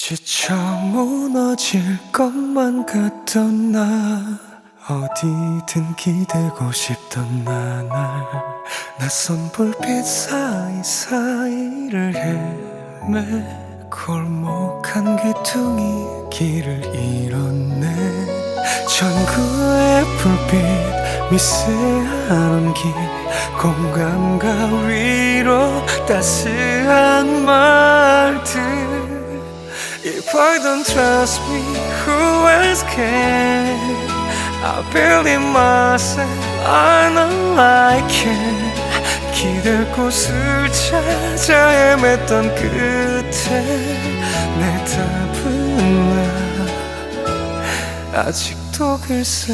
지쳐 무너질 것만 같던 나 어디든 기대고 싶던 나날 낯선 불빛 사이사이를 헤매 골목 한 귀퉁이 길을 잃었네. 전구의 불빛 미세한 온기 공감과 위로 따스한 말들 If I don't trust me, who else can? I believe myself, I know I can 기댈 곳을 찾아 헤맸던 끝에 내 답은 나 아직도 글쎄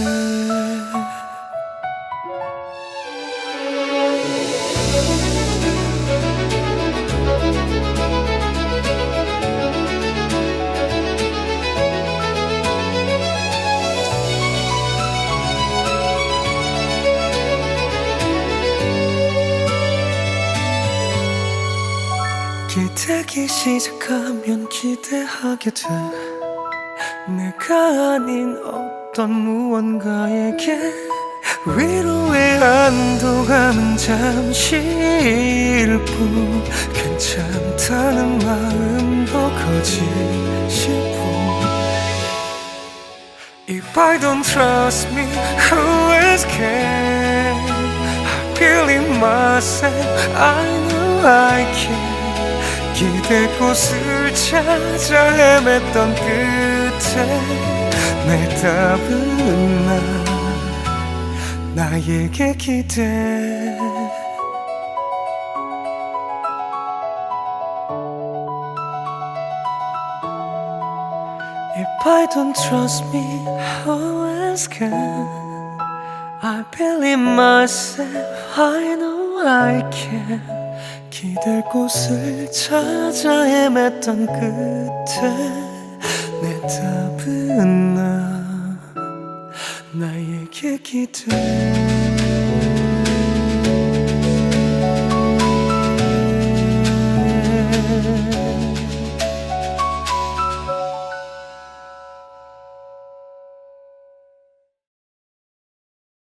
기대기 시작하면 기대하게 돼 내가 아닌 어떤 무언가에게 위로의 한도감은 잠시일 뿐 괜찮다는 마음도 거짓일 뿐 If I don't trust me, who else can? I believe myself, I know I can 기댈 곳을 찾아 헤맸던 끝에 내 답은 나 나에게 기대 If I don't trust me, how else can I believe myself? I know I can. 기댈 곳을 찾아 헤맸던 끝에 내 답은 나 나에게 기대.